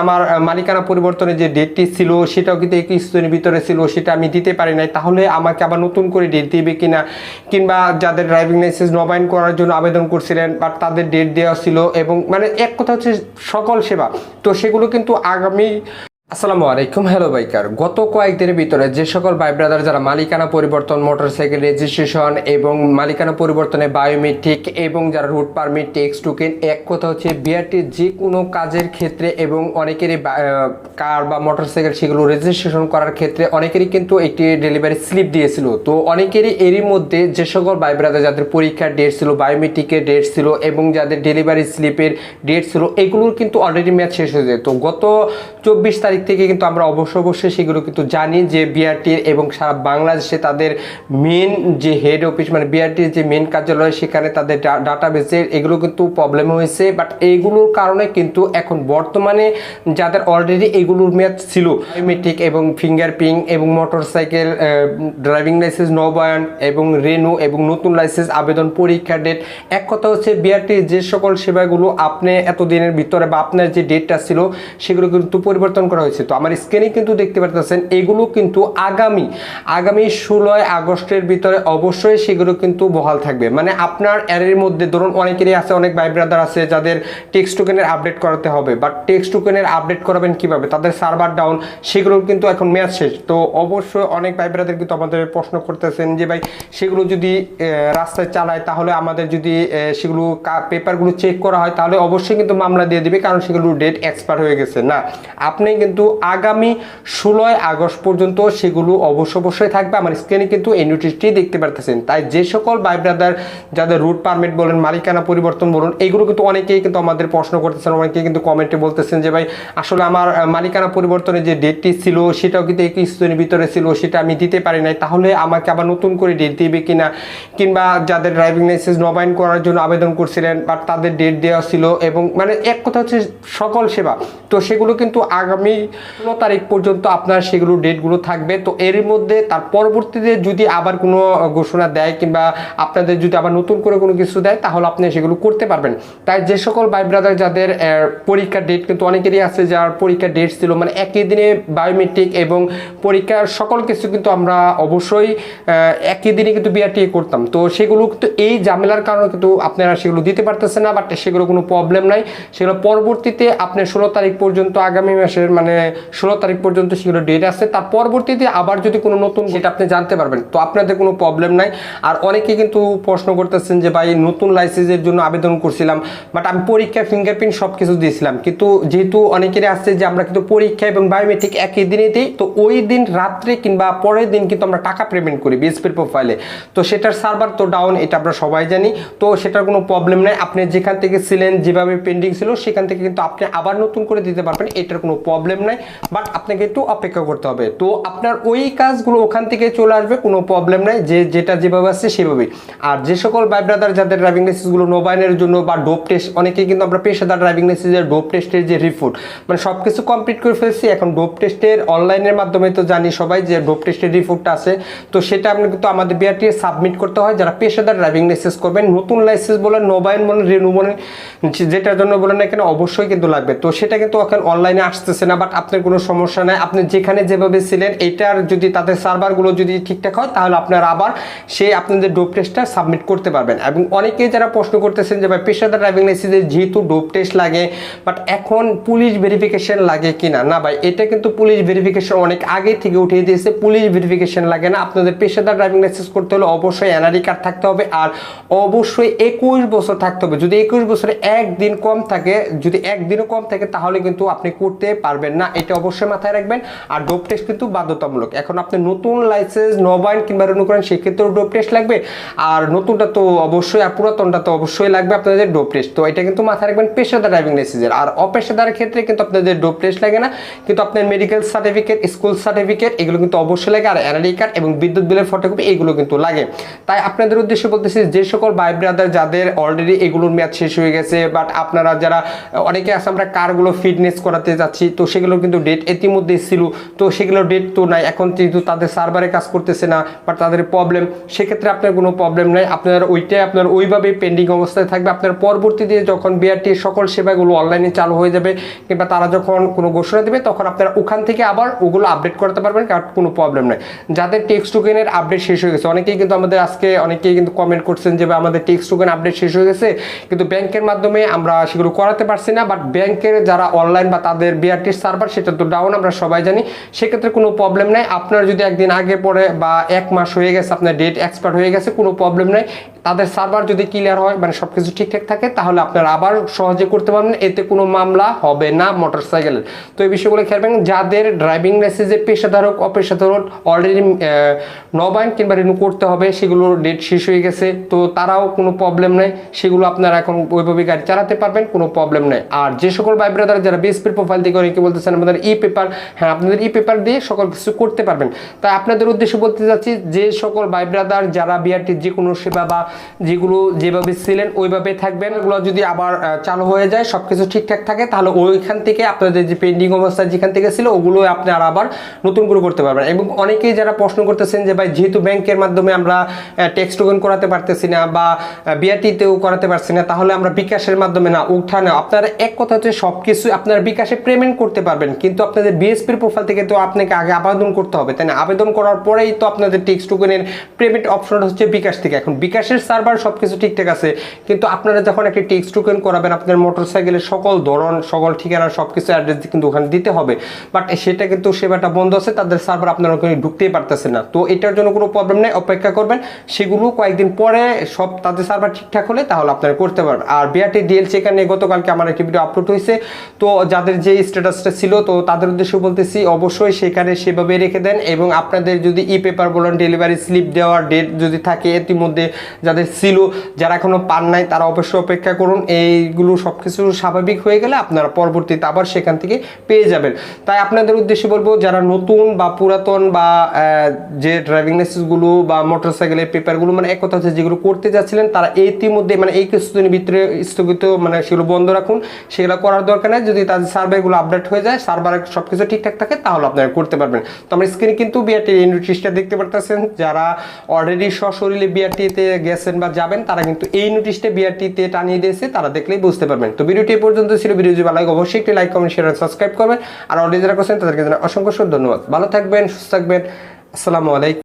আমার মালিকানা পরিবর্তনের যে ডেটটি ছিল, সেটাও কিন্তু একুশ দিনের ভিতরে ছিল, সেটা আমি দিতে পারি নাই। তাহলে আমাকে আবার নতুন করে ডেট দিবে কিনা? কিংবা যাদের ড্রাইভিং লাইসেন্স নবায়ন করার জন্য আবেদন করছিলেন বাট তাদের ডেট দেওয়া ছিল, এবং মানে এক কথা হচ্ছে সকল সেবা। তো সেগুলো কিন্তু আগামী আসসালামু আলাইকুম হ্যালো বাইকার গত কয়েকদিনের ভিতরে যে সকল ভাই ব্রাদার যারা মালিকানা পরিবর্তন মোটরসাইকেল রেজিস্ট্রেশন এবং মালিকানা পরিবর্তনে বায়োমেট্রিক এবং যারা রুট পারমিট টেক্স টোকেন এক কথা হচ্ছে বিআরটির যে কোনো কাজের ক্ষেত্রে এবং অনেকেরই কার বা মোটরসাইকেল সেগুলো রেজিস্ট্রেশন করার ক্ষেত্রে অনেকেরই কিন্তু একটি ডেলিভারি স্লিপ দিয়েছিল। তো অনেকেরই এরই মধ্যে যে সকল ভাই ব্রাদার যাদের পরীক্ষার ডেট ছিল বায়োমেট্রিকের ডেট ছিল এবং যাদের ডেলিভারি স্লিপের ডেট ছিল, এগুলোর কিন্তু অলরেডি ম্যাচ শেষ হয়ে যায়। তো গত চব্বিশ তারিখ থেকে কিন্তু আমরা অবশ্য অবশ্যই সেগুলো কিন্তু জানি যে বিআরটির এবং সারা বাংলাদেশে তাদের মেন যে হেড অফিস মানে বিআরটির যে মেন কার্যালয়, সেখানে তাদের ডাটা বেসের এগুলো কিন্তু প্রবলেম হয়েছে। বাট এইগুলোর কারণে কিন্তু এখন বর্তমানে যাদের অলরেডি এগুলোর মেয়াদ ছিল বায়োমেট্রিক এবং ফিঙ্গারপ্রিন্ট এবং মোটরসাইকেল ড্রাইভিং লাইসেন্স নবায়ন এবং রেনু এবং নতুন লাইসেন্স আবেদন পরীক্ষা ডেট এক কথা হচ্ছে বিআরটির যে সকল সেবাগুলো আপনি এতদিনের ভিতরে বা আপনার যে ডেটটা ছিল, সেগুলো কিন্তু পরিবর্তন করা হয়েছে তো আমার স্ক্রিনে কিন্তু দেখতে পারতেছেন, এগুলো কিন্তু আগামী আগামী ষোলোই আগস্টের ভিতরে অবশ্যই সেগুলো কিন্তু বহাল থাকবে। মানে আপনার এর মধ্যে, ধরুন অনেকেরই আছে, অনেক ভাই ব্রাদার আছে যাদের টেক্সট টোকেনের আপডেট করাতে হবে বাট টেক্সট টোকেনের আপডেট করাবেন কীভাবে? তাদের সার্ভার ডাউন সেগুলো কিন্তু এখন ম্যাচ শেষ। তো অবশ্যই অনেক ভাই ব্রাদার কিন্তু আমাদের প্রশ্ন করতেছেন যে, ভাই, সেগুলো যদি রাস্তায় চালায়, তাহলে আমাদের যদি সেগুলো পেপারগুলো চেক করা হয়, তাহলে অবশ্যই কিন্তু মামলা দিয়ে দিবে, কারণ সেগুলো ডেট এক্সপায়ার হয়ে গেছে। না, আপনি কিন্তু আগামী ষোলোই আগস্ট পর্যন্ত সেগুলো অবশ্য অবশ্যই থাকবে। আমার স্ক্রিনে কিন্তু এই নোটিশটি দেখতে পারতেছেন। তাই যে সকল ভাই ব্রাদার যাদের রুট পারমিট বলেন, মালিকানা পরিবর্তন বলুন, এগুলো কিন্তু অনেকেই কিন্তু আমাদের প্রশ্ন করতেছেন। অনেকেই কিন্তু কমেন্টে বলতেছেন যে, ভাই, আসলে আমার মালিকানা পরিবর্তনের যে ডেটটি ছিল, সেটাও কিন্তু একুশ দিনের ভিতরে ছিল, সেটা আমি দিতে পারি নাই। তাহলে আমাকে আবার নতুন করে ডেট দিবে কিনা? কিংবা যাদের ড্রাইভিং লাইসেন্স নবায়ন করার জন্য আবেদন করছিলেন বাট তাদের ডেট দেওয়া ছিল এবং মানে এক কথা হচ্ছে সকল সেবা। তো সেগুলো কিন্তু আগামী ষোলো তারিখ পর্যন্ত আপনার সেগুলো ডেটগুলো থাকবে। তো এর মধ্যে তার পরবর্তীতে যদি আবার কোনো ঘোষণা দেয় কিংবা আপনাদের যদি আবার নতুন করে কোনো কিছু দেয়, তাহলে আপনি সেগুলো করতে পারবেন। তাই যে সকল ভাই ব্রাদার যাদের পরীক্ষার ডেট কিন্তু অনেকেরই আছে, যার পরীক্ষার ডেট ছিল মানে একই দিনে বায়োমেট্রিক এবং পরীক্ষার সকল কিছু কিন্তু আমরা অবশ্যই একই দিনে কিন্তু বিআরটি করতাম। তো সেগুলো কিন্তু এই ঝামেলার কারণে কিন্তু আপনারা সেগুলো দিতে পারতেছেন না বাট সেগুলো কোনো প্রবলেম নাই। সেগুলো পরবর্তীতে আপনি ষোলো তারিখ পর্যন্ত আগামী মাসের মানে ষোলো তারিখ পর্যন্ত সেগুলো ডেট আছে। তার পরবর্তীতে আবার যদি কোনো নতুন সেটা আপনি জানতে পারবেন। তো আপনাদের কোনো প্রবলেম নাই। আর অনেকে কিন্তু প্রশ্ন করতেছেন যে, ভাই, নতুন লাইসেন্সের জন্য আবেদন করছিলাম বাট আমি পরীক্ষা ফিঙ্গারপ্রিন্ট সব কিছু দিয়েছিলাম। কিন্তু যেহেতু অনেকেরই আসছে যে, আমরা কিন্তু পরীক্ষা এবং বায়োমেট্রিক একই দিনে দিই, তো ওই দিন রাত্রে কিংবা পরের দিন কিন্তু আমরা টাকা পেমেন্ট করি বিএসপির প্রোফাইলে তো সেটার সার্ভার তো ডাউন এটা আমরা সবাই জানি। তো সেটার কোনো প্রবলেম নাই। আপনি যেখান থেকে ছিলেন, যেভাবে পেন্ডিং ছিল, সেখান থেকে কিন্তু আপনি আবার নতুন করে দিতে পারবেন। এটার কোনো প্রবলেম নাই বাট আপনাকে একটু অপেক্ষা করতে হবে। তো আপনার ওই কাজগুলো ওখান থেকে চলে আসবে, কোনো প্রবলেম নাই, যে যেটা যেভাবে আসছে সেভাবেই। আর যে সকল ভাই ব্রাদার যাদের ড্রাইভিং লাইসেন্সগুলো নবায়নের জন্য বা ডোপ টেস্ট অনেকে কিন্তু আমরা পেশাদার ড্রাইভিং লাইসেন্সের ডোপ টেস্টের যে রিপোর্ট মানে সব কিছু কমপ্লিট করে ফেলছি। এখন ডোপ টেস্টের অনলাইনের মাধ্যমে তো জানি সবাই যে ডোপ টেস্টের রিপোর্টটা আছে। তো সেটা আপনি কিন্তু আমাদের বিআরটি সাবমিট করতে হয়। যারা পেশাদার ড্রাইভিং লাইসেন্স করবেন, নতুন লাইসেন্স বলেন নবায়ন বলেন রেনু বলেন যেটার জন্য বলেন না কেন, অবশ্যই কিন্তু লাগবে। তো সেটা কিন্তু এখন অনলাইনে আসতেছে না বাট আপনার কোনো সমস্যা নাই। আপনি যেখানে যেভাবে ছিলেন, এটার যদি তাদের সার্ভারগুলো যদি ঠিকঠাক হয়, তাহলে আপনারা আবার সেই আপনাদের ডোপ টেস্টটা সাবমিট করতে পারবেন। এবং অনেকেই যারা প্রশ্ন করতেছেন যে, ভাই, পেশাদার ড্রাইভিং লাইসেন্সের যেহেতু ডোপ টেস্ট লাগে বাট এখন পুলিশ ভেরিফিকেশন লাগে কিনা? না, ভাই, এটা কিন্তু পুলিশ ভেরিফিকেশন অনেক আগে থেকে উঠিয়ে দিয়েছে। পুলিশ ভেরিফিকেশন লাগে না। আপনাদের পেশাদার ড্রাইভিং লাইসেন্স করতে হলে অবশ্যই এনআরই কার্ড থাকতে হবে আর অবশ্যই একুশ বছর থাকতে হবে। যদি একুশ বছরে একদিন কম থাকে, যদি একদিনও কম থাকে, তাহলে কিন্তু আপনি করতে পারবেন না। এটা অবশ্যই মাথায় রাখবেন। আর ডোপ টেস্ট কিন্তু বাধ্যতামূলক। এখন আপনি নতুন লাইসেন্স নবায়ন কিংবা রেনু করেন, সেক্ষেত্রেও ডোপ টেস্ট লাগবে। আর নতুনটা তো অবশ্যই, আর পুরাতনটা তো অবশ্যই লাগবে আপনাদের ডোপ টেস্ট তো এটা কিন্তু মাথায় রাখবেন পেশাদার ড্রাইভিং লাইসেন্সের আর অপেশাদারের ক্ষেত্রে কিন্তু আপনাদের ডোপ টেস্ট লাগে না। কিন্তু আপনার মেডিকেল সার্টিফিকেট স্কুল সার্টিফিকেট এগুলো কিন্তু অবশ্যই লাগে। আর এনআরই কার্ড এবং বিদ্যুৎ বিলের ফটোকপি এগুলো কিন্তু লাগে। তাই আপনাদের উদ্দেশ্যে বলতেছি, যে সকল ভাই ব্রাদার যাদের অলরেডি এগুলোর মেয়াদ শেষ হয়ে গেছে বাট আপনারা যারা, অনেকে আছে আমরা কারগুলো ফিটনেস করাতে যাচ্ছি, তো সেগুলো সেগুলো কিন্তু ডেট ইতিমধ্যেই ছিল। তো সেগুলো ডেট তো নাই, এখন যেহেতু তাদের সার্ভারে কাজ করতেছে না বা তাদের প্রবলেম সেক্ষেত্রে আপনার কোনো প্রবলেম নাই। আপনার ওইটাই, আপনার ওইভাবে পেন্ডিং অবস্থায় থাকবে। আপনার পরবর্তীতে যখন বিআরটির সকল সেবাগুলো অনলাইনে চালু হয়ে যাবে, কিংবা তারা যখন কোনো ঘোষণা দেবে, তখন আপনারা ওখান থেকে আবার ওগুলো আপডেট করতে পারবেন, কারণ কোনো প্রবলেম নেই। যাদের টেক্সট টোকেনের আপডেট শেষ হয়ে গেছে, অনেকেই কিন্তু আমাদের আজকে, অনেকেই কিন্তু কমেন্ট করছেন যে আমাদের টেক্স টোকেন আপডেট শেষ হয়ে গেছে। কিন্তু ব্যাংকের মাধ্যমে আমরা সেগুলো করাতে পারছি না বাট ব্যাংকের যারা অনলাইন বা তাদের বিআরটির সার্ভার সেটা তো ডাউন আমরা সবাই জানি। সেক্ষেত্রে কোনো প্রবলেম নাই। আপনার যদি একদিন আগে পরে বা এক মাস হয়ে গেছে, আপনার ডেট এক্সপায়ার হয়ে গেছে, কোনো প্রবলেম নাই। তাদের সার্ভার যদি ক্লিয়ার হয় মানে সব কিছু ঠিকঠাক থাকে, তাহলে আপনারা আবার সহজে করতে পারবেন। এতে কোনো মামলা হবে না মোটরসাইকেলের তো এই বিষয়গুলো খেয়াল রাখবেন, যাদের ড্রাইভিং লাইসেন্সে পেশাদারক, অপেশাদারক অলরেডি নবায়ন কিংবা রিনিউ করতে হবে, সেগুলো ডেট শেষ হয়ে গেছে, তো তারাও কোনো প্রবলেম নেই। সেগুলো আপনারা এখন ওইভাবে গাড়ি চালাতে পারবেন, কোনো প্রবলেম নেই। আর যে সকল ভাই ব্রাদার যারা বিএসপির প্রোফাইল থেকে অনেকে বলতেছেন আমাদের ই পেপার হ্যাঁ আপনাদের ই পেপার দিয়ে সকল কিছু করতে পারবেন। তাই আপনাদের উদ্দেশ্যে বলতে যাচ্ছি যে সকল ভাই ব্রাদার যারা বিআরটির যে কোনো সেবা বা যেগুলো যেভাবে ছিলেন ওইভাবে থাকবেন এগুলো যদি আবার চালু হয়ে যায় সব কিছু ঠিকঠাক থাকে, তাহলে ওইখান থেকে আপনাদের যে পেন্ডিং অবস্থা যেখান থেকে ছিল, ওগুলো আপনারা আবার নতুন করে করতে পারবেন। এবং অনেকেই যারা প্রশ্ন করতেছেন যে, ভাই, যেহেতু ব্যাংকের মাধ্যমে আমরা টেক্সট টোকেন করাতে পারতেছি না বা বিআরটিতেও করাতে পারছি না, তাহলে আমরা বিকাশের মাধ্যমে না, উঠানে। আপনারা এক কথা হচ্ছে সব কিছু আপনারা বিকাশে পেমেন্ট করতে পারবেন। কিন্তু আপনাদের বিএসপির প্রোফাইল থেকে তো আপনাকে আগে আবেদন করতে হবে, তাই না? আবেদন করার পরেই তো আপনাদের টেক্সট টোকেনের পেমেন্ট অপশনটা হচ্ছে বিকাশ থেকে। এখন বিকাশের সার্ভার সব কিছু ঠিকঠাক আছে, কিন্তু আপনারা যখন একটি টেক্সট টোকেন করাবেন আপনার মোটরসাইকেলের সকল ধরন, সকল ঠিকানা সব কিছু অ্যাড্রেস কিন্তু ওখানে দিতে হবে। বাট সেটা কিন্তু সেবাটা বন্ধ আছে, তাদের সার্ভার আপনারা ওখানে ঢুকতেই পারতেছে না। তো এটার জন্য কোনো প্রবলেম নেই, অপেক্ষা করবেন। সেগুলো কয়েকদিন পরে সব তাদের সার্ভার ঠিকঠাক হলে তাহলে আপনারা করতে পারবেন। আর বিআরটি ডিএলসি এখানে গতকালকে আমার একটি ভিডিও আপলোড হয়েছে। তো যাদের যে স্ট্যাটাসটা ছিল, তো তাদের উদ্দেশ্যে বলতেছি, অবশ্যই সেখানে সেভাবে রেখে দেন এবং আপনাদের যদি ই পেপার বলুন, ডেলিভারি স্লিপ দেওয়ার ডেট যদি থাকে, ইতিমধ্যে যাদের ছিল, যারা এখনও পান নাই, তারা অবশ্যই অপেক্ষা করুন। এইগুলো সব কিছু স্বাভাবিক হয়ে গেলে আপনারা পরবর্তীতে আবার সেখান থেকে পেয়ে যাবেন। তাই আপনাদের উদ্দেশ্যে বলব, যারা নতুন বা পুরাতন বা যে ড্রাইভিং লাইসেন্সগুলো বা মোটরসাইকেলের পেপারগুলো মানে এক কথা হচ্ছে যেগুলো করতে যাচ্ছিলেন, তারা ইতিমধ্যে মানে এই কিছুদিনের ভিতরে স্থগিত মানে সেগুলো বন্ধ রাখুন। সেগুলো করার দরকার নেই। যদি তাদের সার্ভারগুলো আপডেট হয়ে যায় সার্ভারে সব কিছু ঠিকঠাক থাকে, তাহলে আপনারা করতে পারবেন। তো আমার স্ক্রিনে কিন্তু বিআরটি এই নোটিশটা দেখতে পারতেছেন। যারা অলরেডি সশরীরে বিআরটিতে গেছেন বা যাবেন, তারা কিন্তু এই নোটিশটা বিআরটিতে টানিয়ে দিয়েছে, তারা দেখলেই বুঝতে পারবেন। তো ভিডিওটি পর্যন্ত ছিল। ভিডিও যদি ভালো লাগে, অবশ্যই একটি লাইক কমেন্ট শেয়ার সাবস্ক্রাইব করবেন। আর অলরেডি যারা করছেন, তাদেরকে জানাই অসংখ্য ধন্যবাদ। ভালো থাকবেন, সুস্থ থাকবেন। আসসালামু আলাইকুম।